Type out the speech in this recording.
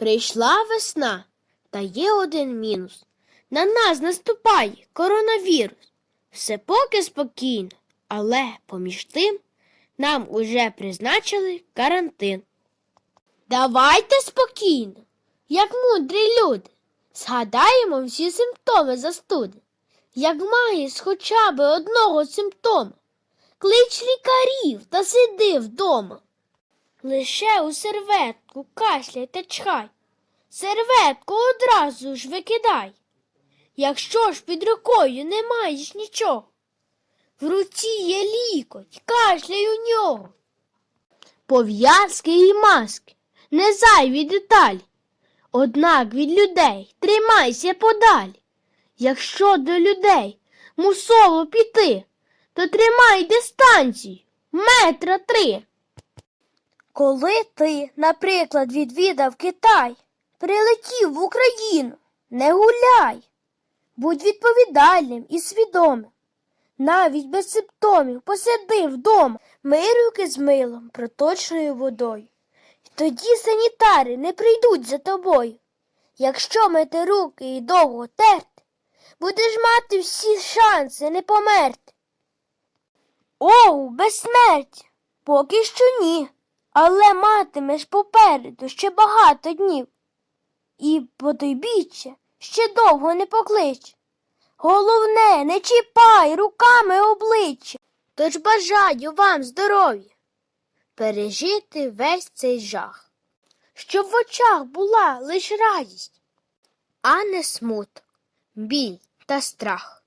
Прийшла весна, та є один мінус. На нас наступає коронавірус. Все поки спокійно, але поміж тим нам уже призначили карантин. Давайте спокійно, як мудрі люди, згадаємо всі симптоми застуди. Як маєш хоча б одного симптома, клич лікарів та сиди вдома. Лише у серветку кашляй та чхай, серветку одразу ж викидай. Якщо ж під рукою не маєш нічого, в руці є лікоть, кашляй у нього. Пов'язки і маски, не зайві деталі. Однак від людей тримайся подалі. Якщо до людей мусово піти, то тримай дистанцію метра три. Коли ти, наприклад, відвідав Китай, прилетів в Україну, не гуляй. Будь відповідальним і свідомим. Навіть без симптомів посиди вдома, мий руки з милом, проточною водою. І тоді санітари не прийдуть за тобою. Якщо мити руки і довго терти, будеш мати всі шанси не померти. Оу, безсмертя! Поки що ні. Але матимеш попереду ще багато днів. І потойбіччя ще довго не поклич. Головне, не чіпай руками обличчя. Тож бажаю вам здоров'я, пережити весь цей жах, щоб в очах була лиш радість, а не смуток, біль та страх.